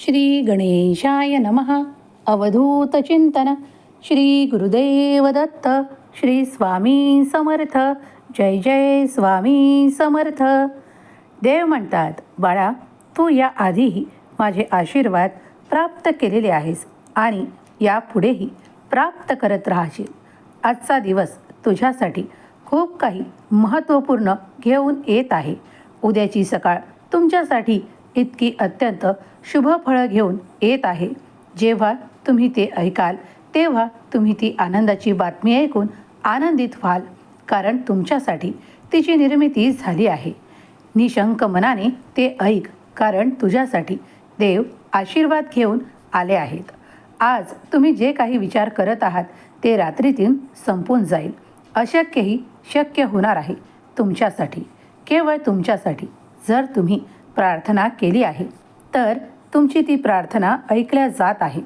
श्री गणेशाय नमः अवधूतचिंतन श्री गुरुदेव दत्त। श्री स्वामी समर्थ। जय जय स्वामी समर्थ। देव म्हणतात बाळा तू या आधीही माझे आशीर्वाद प्राप्त केलेले आहेस आणि यापुढेही प्राप्त करत राहशील. आजचा दिवस तुझ्यासाठी खूप काही महत्त्वपूर्ण घेऊन येत आहे. उद्याची सकाळ तुमच्यासाठी इतकी अत्यंत शुभ फळं घेऊन येत आहे. जेव्हा तुम्ही ते ऐकाल तेव्हा तुम्ही ती आनंदाची बातमी ऐकून आनंदित व्हाल कारण तुमच्यासाठी तिची निर्मिती झाली आहे. निशंक मनाने ते ऐक कारण तुझ्यासाठी देव आशीर्वाद घेऊन आले आहेत. आज तुम्ही जे काही विचार करत आहात ते रात्रीतून संपून जाईल. अशक्यही शक्य होणार आहे तुमच्यासाठी. केवळ तुमच्यासाठी जर तुम्ही प्रार्थना केली आहे. तर तुमची ती प्रार्थना ऐकल्या जात आहे.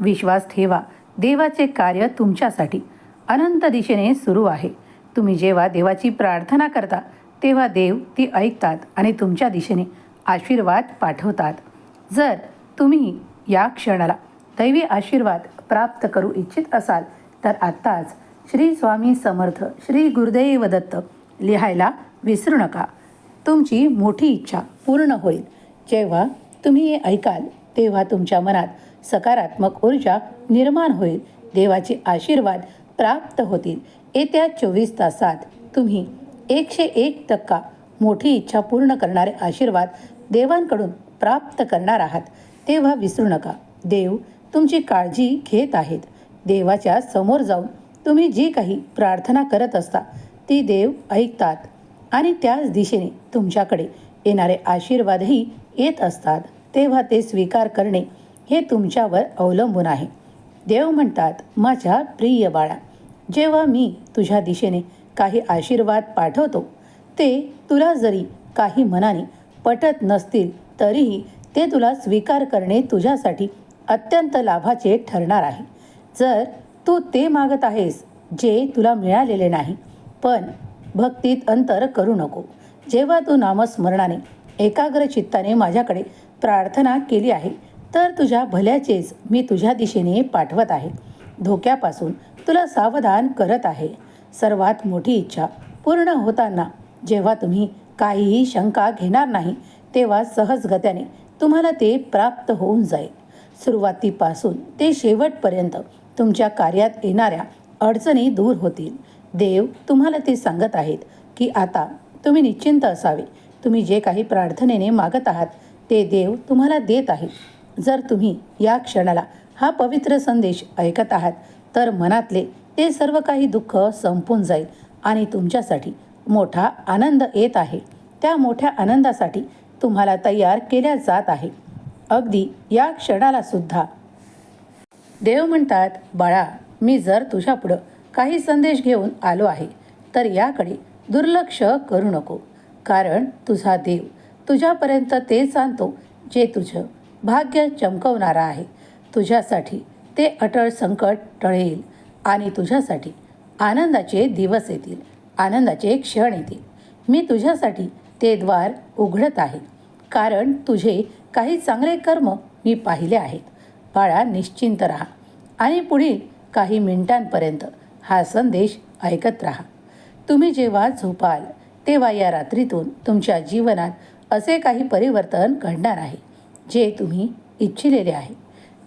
विश्वास ठेवा. देवाचे कार्य तुमच्यासाठी अनंत दिशेने सुरू आहे. तुम्ही जेव्हा देवाची प्रार्थना करता तेव्हा देव ती ऐकतात आणि तुमच्या दिशेने आशीर्वाद पाठवतात. जर तुम्ही या क्षणाला दैवी आशीर्वाद प्राप्त करू इच्छित असाल तर आत्ताच श्री स्वामी समर्थ श्री गुरुदेव दत्त लिहायला विसरू नका. तुमची मोठी इच्छा पूर्ण होईल. जेव्हा तुम्ही हे ऐकाल तेव्हा तुमच्या मनात सकारात्मक ऊर्जा निर्माण होईल. देवाचे आशीर्वाद प्राप्त होतील. येत्या चोवीस तासात तुम्ही एकशे एक टक्का मोठी इच्छा पूर्ण करणारे आशीर्वाद देवांकडून प्राप्त करणार आहात. तेव्हा विसरू नका. देव तुमची काळजी घेत आहेत. देवाच्या समोर जाऊन तुम्ही जी काही प्रार्थना करत असता ती देव ऐकतात. आणि त्याच दिशेने तुमच्याकडे येणारे आशीर्वादही येत असतात. तेव्हा ते स्वीकार करणे हे तुमच्यावर अवलंबून आहे. देव म्हणतात माझ्या प्रिय बाळा जेव्हा मी तुझ्या दिशेने काही आशीर्वाद पाठवतो ते तुला जरी काही मनाने पटत नसतील तरीही ते तुला स्वीकार करणे तुझ्यासाठी अत्यंत लाभाचे ठरणार आहे. जर तू ते मागत आहेस जे तुला मिळालेले नाही पण भक्तीत अंतर करू नको. जेव्हा तू नामस्मरणाने एकाग्र चित्ताने माझ्याकडे प्रार्थना केली आहे तर तुझ्या भल्याचेच मी तुझ्या दिशेने पाठवत आहे. धोक्यापासून तुला सावधान करत आहे. सर्वात मोठी इच्छा पूर्ण होताना जेव्हा तुम्ही काहीही शंका घेणार नाही तेव्हा सहजगत्याने तुम्हाला ते प्राप्त होऊन जाईल. सुरुवातीपासून ते शेवटपर्यंत तुमच्या कार्यात येणाऱ्या अडचणी दूर होतील. देव तुम्हाला ते सांगत आहेत की आता तुम्ही निश्चिंत असावे. तुम्ही जे काही प्रार्थनेने मागत आहात ते देव तुम्हाला देत आहे जर तुम्ही या क्षणाला हा पवित्र संदेश ऐकत आहात तर मनातले ते सर्व काही दुःख संपून जाईल आणि तुमच्यासाठी मोठा आनंद येत आहे. त्या मोठ्या आनंदासाठी तुम्हाला तयार केल्या जात आहे. अगदी या क्षणाला सुद्धा. देव म्हणतात बाळा मी जर तुझ्यापुढं काही संदेश घेऊन आलो आहे. तर याकडे दुर्लक्ष करू नको. कारण तुझा देव तुझ्यापर्यंत तेच आणतो जे तुझं भाग्य चमकवणारा आहे. तुझ्यासाठी ते अटळ संकट टळेल आणि तुझ्यासाठी आनंदाचे दिवस येतील आनंदाचे क्षण येतील. मी तुझ्यासाठी ते द्वार उघडत आहे. कारण तुझे काही चांगले कर्म मी पाहिले आहेत. बाळा निश्चिंत राहा आणि पुढील काही मिनिटांपर्यंत हा संदेश ऐकत राहा. तुम्ही जेव्हा झोपाल तेव्हा या रात्रीतून तुमच्या जीवनात असे काही परिवर्तन घडणार आहे जे तुम्ही इच्छिलेले आहे.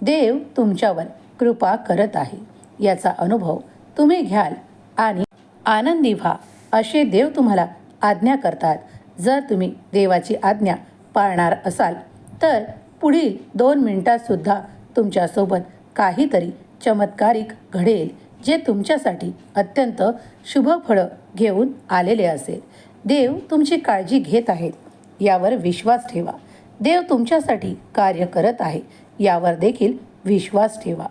देव तुमच्यावर कृपा करत आहे. याचा अनुभव तुम्ही घ्याल आणि आनंदी व्हा. असे देव तुम्हाला आज्ञा करतात. जर तुम्ही देवाची आज्ञा पाळणार असाल तर पुढील दोन मिनिटातसुद्धा तुमच्यासोबत काहीतरी चमत्कारिक घडेल. जे तुमच्यासाठी अत्यंत शुभ फळं घेऊन आलेले असेल. देव तुमची काळजी घेत आहेत. यावर विश्वास ठेवा. देव तुमच्यासाठी कार्य करत आहे. यावर देखील विश्वास ठेवा.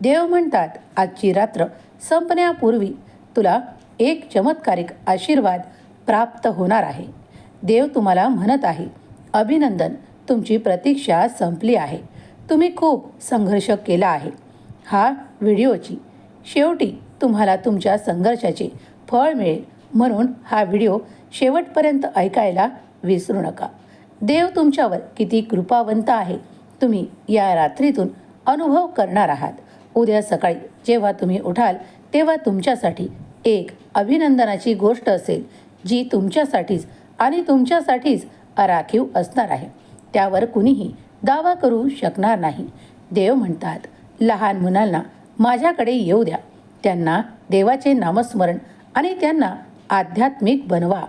देव म्हणतात आजची रात्र संपण्यापूर्वी तुला एक चमत्कारिक आशीर्वाद प्राप्त होणार आहे. देव तुम्हाला म्हणत आहे अभिनंदन तुमची प्रतीक्षा संपली आहे. तुम्ही खूप संघर्ष केला आहे. हा व्हिडिओची शेवटी तुम्हाला तुमच्या संघर्षाचे फळ मिळेल. म्हणून हा व्हिडिओ शेवटपर्यंत ऐकायला विसरू नका. देव तुमच्यावर किती कृपावंत आहे. तुम्ही या रात्रीतून अनुभव करणार आहात. उद्या सकाळी जेव्हा तुम्ही उठाल तेव्हा तुमच्यासाठी एक अभिनंदनाची गोष्ट असेल जी तुमच्यासाठीच आणि तुमच्यासाठीच राखीव असणार आहे. त्यावर कुणीही दावा करू शकणार नाही. देव म्हणतात लहान मुलांना माझ्याकडे येऊ द्या. त्यांना देवाचे नामस्मरण आणि त्यांना आध्यात्मिक बनवा.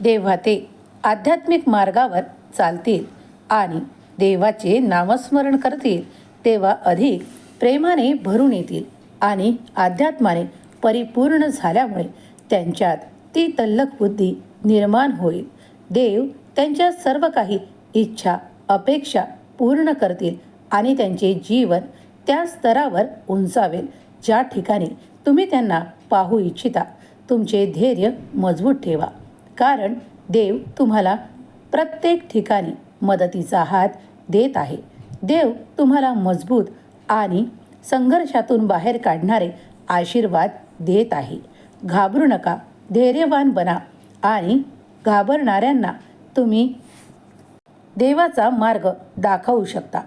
देव्हा ते आध्यात्मिक मार्गावर चालतील आणि देवाचे नामस्मरण करतील. तेव्हा अधिक प्रेमाने भरून येतील आणि अध्यात्माने परिपूर्ण झाल्यामुळे त्यांच्यात ती तल्लख बुद्धी निर्माण होईल. देव त्यांच्या सर्व काही इच्छा अपेक्षा पूर्ण करतील आणि त्यांचे जीवन त्या स्तरावर उंचावेल. ज्या ठिकाणी तुम्ही त्यांना पाहू इच्छिता तुमचे धैर्य मजबूत ठेवा. कारण देव तुम्हाला प्रत्येक ठिकाणी मदतीचा हात देत आहे. देव तुम्हाला मजबूत आणि संघर्षातून बाहेर काढणारे आशीर्वाद देत आहे. घाबरू नका धैर्यवान बना आणि घाबरणाऱ्यांना तुम्ही देवाचा मार्ग दाखवू शकता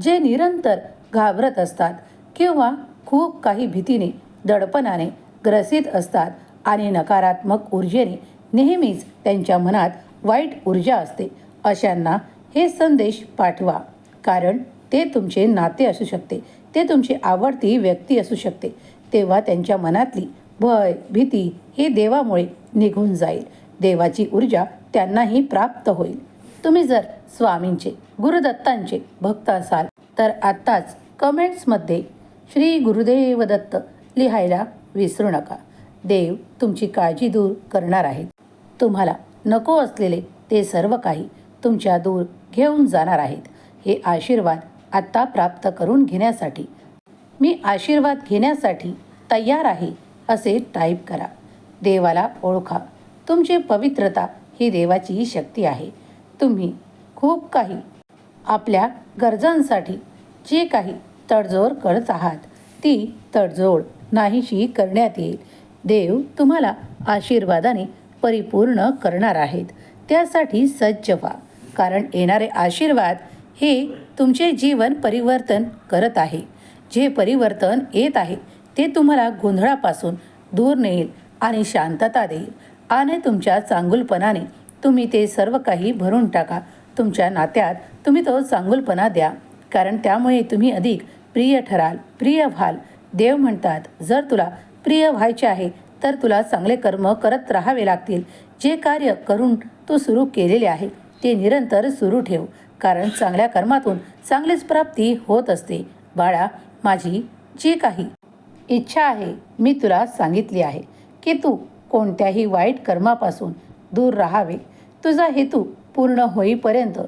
जे निरंतर घाबरत असतात किंवा खूप काही भीतीने दडपणाने ग्रसित असतात आणि नकारात्मक ऊर्जेने नेहमीच त्यांच्या मनात वाईट ऊर्जा असते. अशांना हे संदेश पाठवा कारण ते तुमचे नाते असू शकते ते तुमची आवडती व्यक्ती असू शकते. तेव्हा त्यांच्या मनातली भय भीती हे देवामुळे निघून जाईल. देवाची ऊर्जा त्यांनाही प्राप्त होईल. तुम्ही जर स्वामींचे गुरुदत्तांचे भक्त असाल तर आत्ताच कमेंट्समध्ये श्री गुरुदेव दत्त लिहायला विसरू नका. देव तुमची काळजी दूर करणार आहेत. तुम्हाला नको असलेले ते सर्व काही तुमच्या दूर घेऊन जाणार आहेत. हे आशीर्वाद आत्ता प्राप्त करून घेण्यासाठी मी आशीर्वाद घेण्यासाठी तयार आहे असे टाईप करा. देवाला ओळखा. तुमची पवित्रता ही देवाची शक्ती आहे. तुम्ही खूप काही आपल्या गरजांसाठी जे काही तडजोड करत आहात. ती तडजोड नाहीशी करण्यात येईल. देव तुम्हाला आशीर्वादाने परिपूर्ण करणार आहेत. त्यासाठी सज्ज व्हा. कारण येणारे आशीर्वाद हे तुमचे जीवन परिवर्तन करत आहे. जे परिवर्तन येत आहे ते तुम्हाला गोंधळापासून दूर नेईल आणि शांतता देईल. आणि तुमच्या चांगुलपणाने तुम्ही ते सर्व काही भरून टाका. तुमच्या नात्यात तुम्ही तो चांगुलपणा द्या. कारण त्यामुळे तुम्ही अधिक प्रिय ठराल प्रिय व्हाल. देव म्हणतात जर तुला प्रिय व्हायचे आहे तर तुला चांगले कर्म करत राहावे लागतील. जे कार्य करून तू सुरू केलेले आहे ते निरंतर सुरू ठेव कारण चांगल्या कर्मातून चांगलीच प्राप्ती होत असते. बाळा माझी जी काही इच्छा आहे मी तुला सांगितली आहे की तू कोणत्याही वाईट कर्मापासून दूर राहावे. तुझा हेतू पूर्ण होईपर्यंत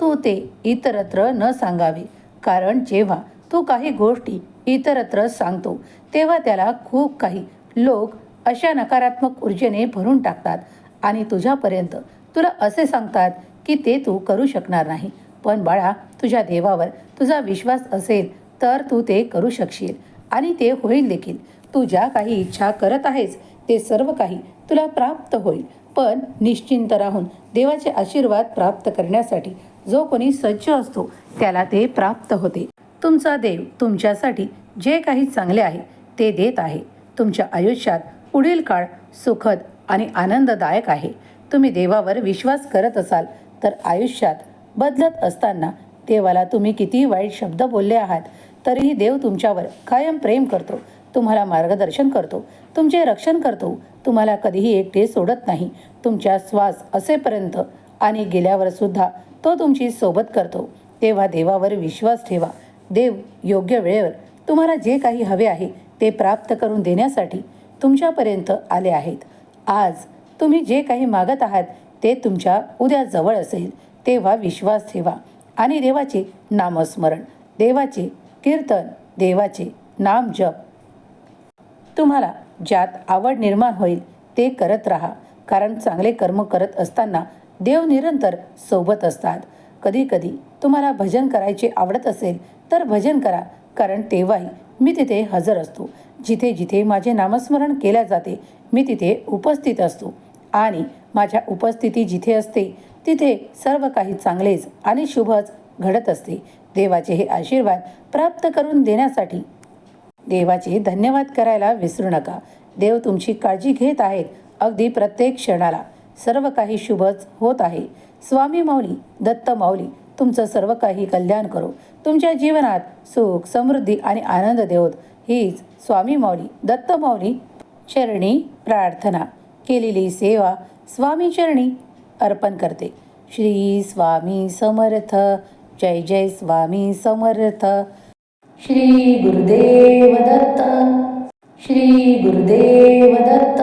तू ते इतरत्र न सांगावे. कारण जेव्हा तू काही गोष्टी इतरत्र सांगतो तेव्हा त्याला खूप काही लोक अशा नकारात्मक ऊर्जेने भरून टाकतात आणि तुझ्यापर्यंत तुला असे सांगतात की ते तू करू शकणार नाही. पण बाळा तुझ्या देवावर तुझा विश्वास असेल तर तू ते करू शकशील आणि ते होईल देखील. तू ज्या काही इच्छा करत आहेस ते सर्व काही तुला प्राप्त होईल. पण निश्चिंत राहून देवाचे आशीर्वाद प्राप्त करण्यासाठी जो कोणी सज्ज असतो त्याला ते प्राप्त होते. तुमचा देव तुमच्यासाठी जे काही चांगले आहे ते देत आहे. तुमच्या आयुष्यात पुढील काळ सुखद आणि आनंददायक आहे. तुम्ही देवावर विश्वास करत असाल तर आयुष्यात बदलत असताना देवाला तुम्ही किती वाईट शब्द बोलले आहात तरीही देव तुमच्यावर कायम प्रेम करतो. तुम्हाला मार्गदर्शन करतो. तुमचे रक्षण करतो. तुम्हाला कधीही एकटे सोडत नाही. तुमच्या श्वास असेपर्यंत आणि गेल्यावर सुद्धा तो तुमची सोबत करतो. तेव्हा देवावर विश्वास ठेवा. देव योग्य वेळेवर तुम्हाला जे काही हवे आहे ते प्राप्त करून देण्यासाठी तुमच्यापर्यंत आले आहेत. आज तुम्ही जे काही मागत आहात ते तुमच्या उद्या जवळ असेल. तेव्हा विश्वास ठेवा आणि देवाचे नामस्मरण देवाचे कीर्तन देवाचे नाम जप. तुम्हाला ज्यात आवड निर्माण होईल ते करत राहा. कारण चांगले कर्म करत असताना देव निरंतर सोबत असतात. कधी कधी तुम्हाला भजन करायचे आवडत असेल तर भजन करा कारण तेव्हाही मी तिथे हजर असतो. जिथे जिथे माझे नामस्मरण केल्या जाते मी तिथे उपस्थित असतो. आणि माझ्या उपस्थिती जिथे असते तिथे सर्व काही चांगलेच आणि शुभच घडत असते. देवाचे हे आशीर्वाद प्राप्त करून देण्यासाठी देवाचे धन्यवाद करायला विसरू नका. देव तुमची काळजी घेत आहेत. अगदी प्रत्येक क्षणाला. सर्व काही शुभच होत आहे. स्वामी माऊली दत्त माऊली तुमचं सर्व काही कल्याण करो. तुमच्या जीवनात सुख समृद्धी आणि आनंद देवत हीच स्वामी माऊली दत्त माऊली चरणी प्रार्थना. केलेली सेवा स्वामी चरणी अर्पण करते. श्री स्वामी समर्थ. जय जय स्वामी समर्थ. श्री गुरुदेव दत्त. श्री गुरुदेव दत्त.